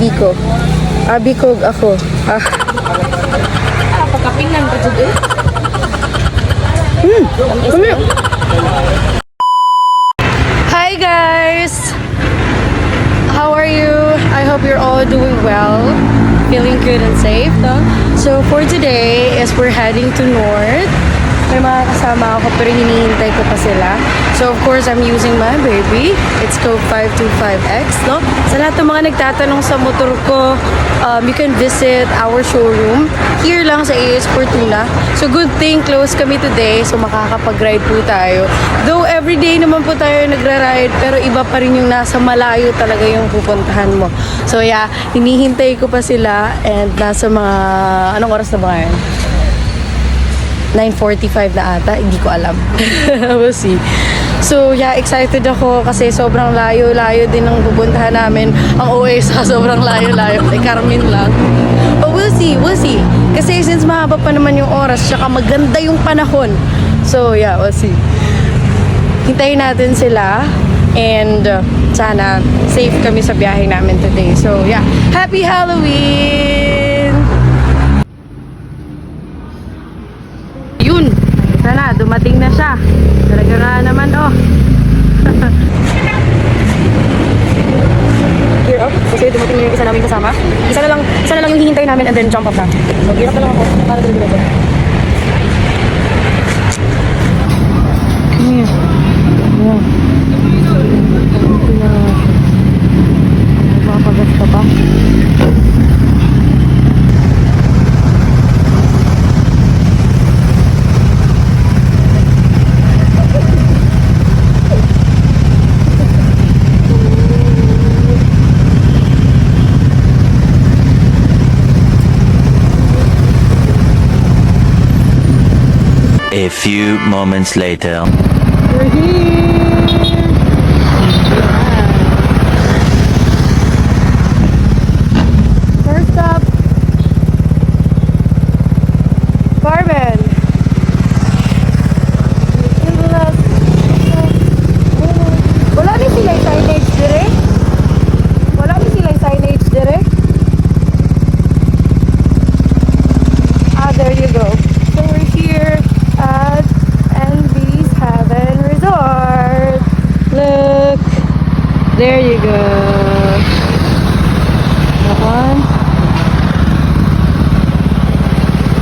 Biko. Ah, Bikog ako. Ah. Ah, pa eh. Kami. Hi guys! How are you? I hope you're all doing well. Feeling good and safe, no? So for today as we're heading to North. May mga kasama ako pero hinihintay ko pa sila. So of course, I'm using my baby. It's Coke 525X, no? Sa lahat ng mga nagtatanong sa motor ko, um, you can visit our showroom here lang sa AS Fortuna. So good thing close kami today so makakapag-ride po tayo. Though everyday naman po tayo nagra-ride pero iba pa rin yung nasa malayo talaga yung pupuntahan mo. So yeah, hinihintay ko pa sila and nasa mga anong oras na ba ngayon? 9.45 na ata, hindi ko alam. we'll see. So, yeah, excited ako kasi sobrang layo-layo din ang pupuntahan namin. Ang OA sa sobrang layo-layo. Kay Carmen lang. But we'll see, we'll see. Kasi since mahaba pa naman yung oras, tsaka maganda yung panahon. So, yeah, we'll see. Hintayin natin sila. And uh, sana safe kami sa biyahe namin today. So, yeah. Happy Halloween! Yun. Sana, dumating na siya. Talaga nga naman, oh. Gear up. Kasi dumating na yung isa namin kasama. Isa na lang, isa na lang yung hihintay namin and then jump up na. So, gear up na lang ako. Para dito few moments later. Go. Nakan.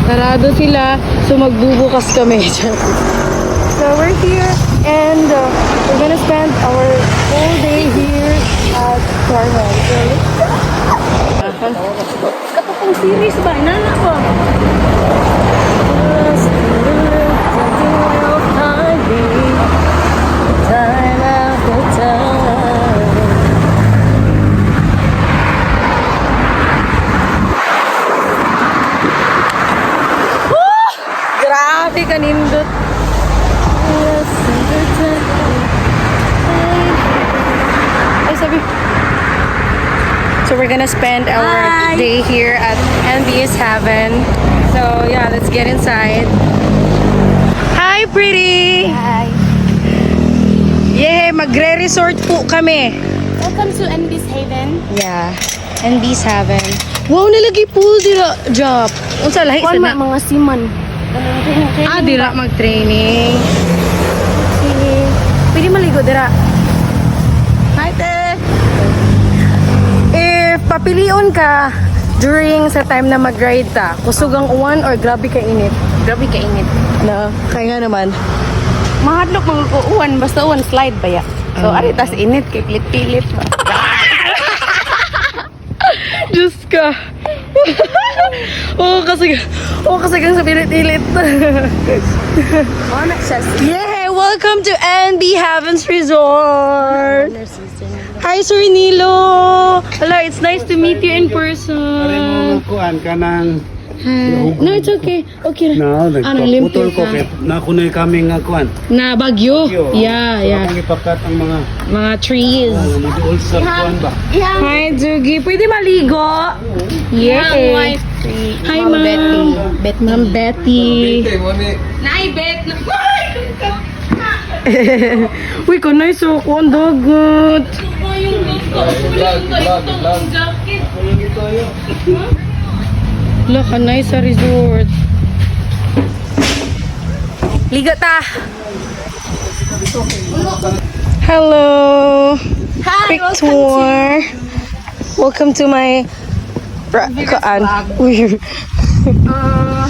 Sarado sila. So magbubukas kami. so we're here and uh, we're gonna spend our whole day here at Carmel. Katapong series ba? Inana ko. Time after time. Woo! Grabe kanindot. Yes, Ay, sabi. So we're gonna spend our Hi. day here at NBS Heaven. So yeah, let's get inside. Hi, pretty! Hi. Yeah, magre-resort po kami. Welcome to NB's Haven. Yeah, NB's Heaven. Wow, nalagi pool dira, job. Unsa lahi sa Kuan na? mga siman. Ah, dira mag-training. Sige. Pwede maligo dira. Hi, te. If papilion ka during sa time na mag-ride ta, kusog ang uwan or grabe ka init? Grabe ka init. Na, kaya nga naman. Mahadlok mga uwan, basta uwan slide ba ya? So, ari tas init kay pilit-pilit? Diyos ka. Oo, kasi, oo, kasi kang sa pilit-pilit. Oh, na siya. yeah, welcome to NB Heavens Resort. Hi, Sir Nilo. Hello, it's nice to meet you in person. kuan ka ng Hi. No, it's okay. Okay. no, Ano, nagpaputol limpyo ko ka. kay nakunay kami nga kuan. Na bagyo. Yeah, so, yeah. akong ipakat ang mga Mga trees. uh, mga ulcer kuan ba. Hi, Jugi. Pwede maligo? Yeah. Hi, Ma'am. Betty. Bet Ma'am Betty. Nay, bet na. Uy, kanay so ko ang dagat. Look, a nice sa resort. Liga ta! Hello! Hi, Quick tour. Welcome to my kaan. Uh,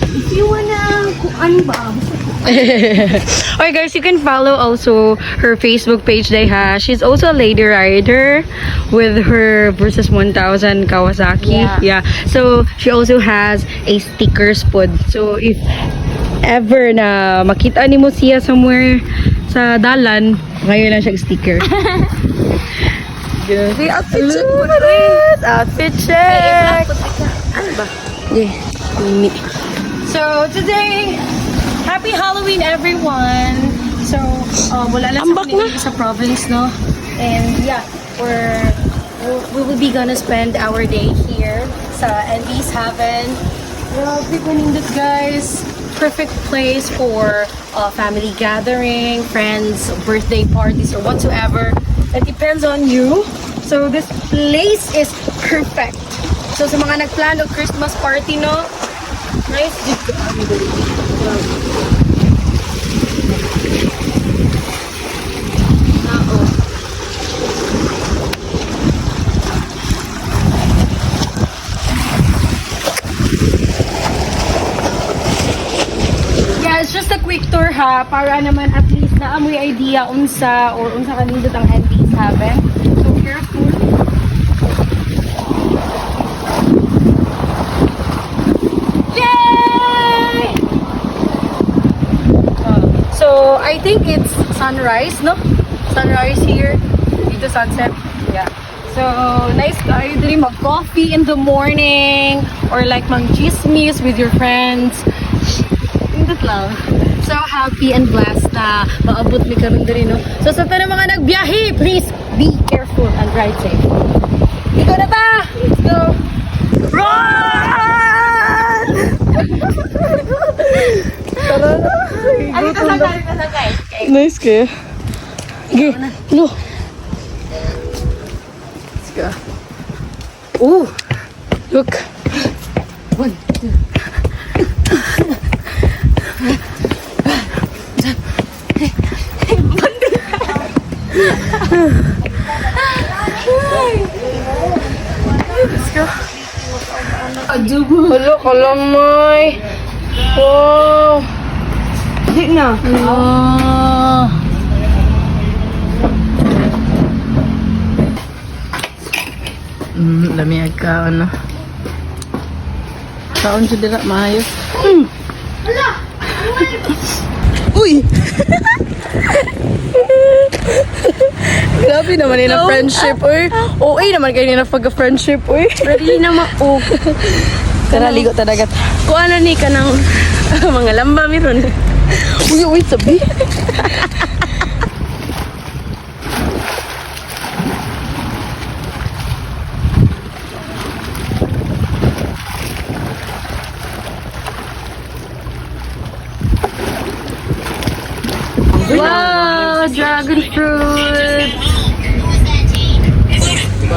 if you wanna, kung ano ba? okay guys, you can follow also her Facebook page have. She's also a lady rider with her versus 1000 Kawasaki. Yeah. So she also has a stickers pod. So if ever na makita ni mo siya somewhere sa dalan, ngayon lang siya sticker. Good. outfit check po Outfit check! Ano ba? Yeah. So, today, happy Halloween, everyone! So, uh, wala lang Ambak sa Pilipinas sa province, no? And yeah, we're, we will be gonna spend our day here sa NB's Haven. Grabe ko nindot, guys. Perfect place for uh, family gathering, friends, birthday parties, or whatsoever. It depends on you. So, this place is perfect. So, sa mga nagplano Christmas party, no? Nice. Yeah, it's just a quick tour ha, para naman at least na amoy idea unsa or unsa kanindot ang NPs haven. So careful. Yay! Uh, so I think it's sunrise, no? Sunrise here. Dito sunset. Yeah. So, nice kayo diri mag-coffee in the morning or like mang chismis with your friends. Indot lang. So happy and blessed na maabot mi karon diri no. So sa tanang mga nagbiyahe, please be careful and ride safe. Ikaw na ta. Let's go. Run! Ano ka sa kaya ka sa kaya? Nice. Okay. No. Let's go. Ooh. Look. One, two. Let's go. Adubo. Hello, kalamay. Wow. Hindi na. Ah. Mm, lami ka ano. Kaon sa dira maayo. Mm. Uy. Grabe naman yun na friendship, uy. OA naman kayo na pagka-friendship, uy. Ready na ma... Oh. Tara, ligo talaga. Kung ano ni ka ng mga lamba meron. Uy, uy, sabi. Wow! Dragon fruit!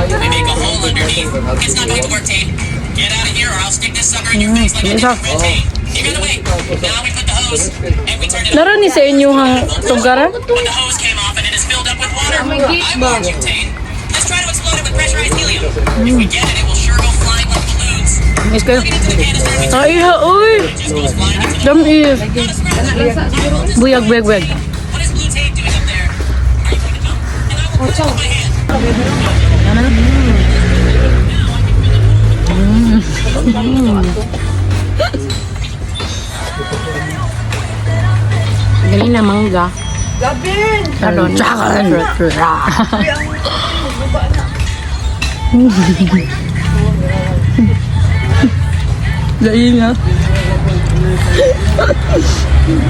They make a hole underneath. It's not going to work, Tate. Get out of here, or I'll stick this sucker in your face like Red Tate. You got away. Now we put Laro ni sa inyong tugaran? When the hose came off and it is filled up with water, I warned you, Tate. Let's try to explode it with pressurized helium. If we get it, it will sure go flying like balloons. Miss kayo. Get into the canister every time Ay, ha, uy. Dam is. Scratch. Buyag, buyag, buyag. What is Galing na mangga. Charon. Charon. Dahil nga.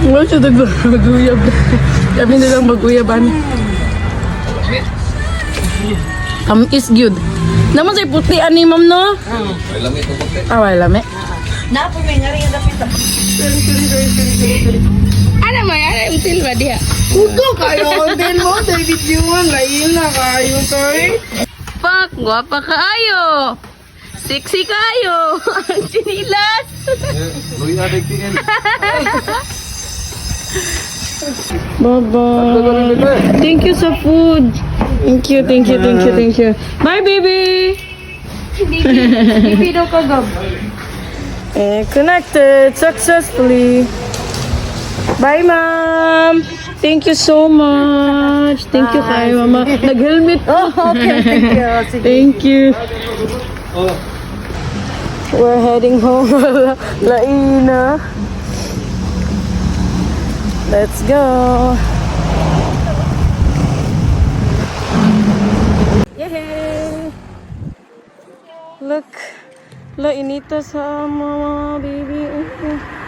Wala siya mag-uyab. Kami nilang mag-uyaban. Um, is good. Naman sa'y puti ani ma'am no? May lami ito puti. Ah, may lami. Ano may ano yung silva diha? Kuto kayo, din mo, David Yuan, lain na kayo, sorry. Pak, guwapa kaayo. Sexy kayo. Ang chinilas. Bye-bye. Thank you sa food. Thank you, thank you, thank you, thank you. Bye, baby! Hindi daw kagab. Eh, connected successfully. Bye, ma'am. Thank you so much. Thank you kay mama. Nag-helmet. Oh, okay. Thank you. Thank you. We're heading home. Laina. Let's go. Yay! Look. La inita sa mama, baby. Uh.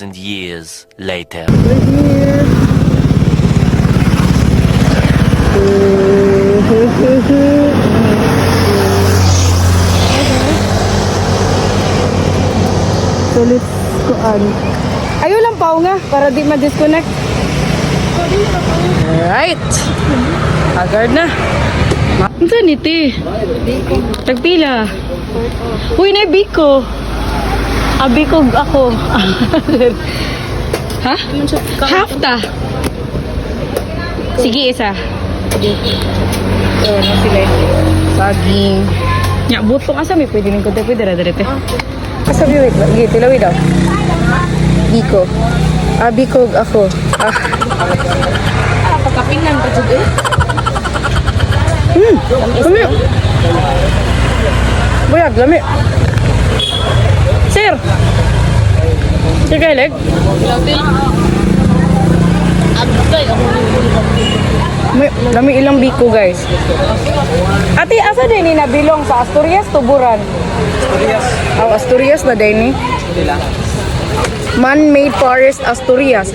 2,000 years later. Sulit kuan. Ayo lang pao nga para di ma-disconnect. Alright. Agard na. Unsa niti? Tagpila. Uy, na biko. Abikog ako. ha? Half ta. Sige, isa. Oh, sila. Saging. Ya, buto ka sa may pwede ning konti pwede ra direte. Asa bi wait, gi tilawi daw. Biko. Ah, bikog ako. Ah, Ah, pagkapinan ka jud eh. lami. Buyag, lami. Sir. Sir Kaileg? May, lami ilang biko guys. Ate, asa din ni nabilong sa Asturias, Tuburan? Asturias. Oh, Asturias na din ni. Man-made forest Asturias.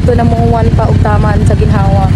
ato na muuwan pa og tamaan sa ginhawa.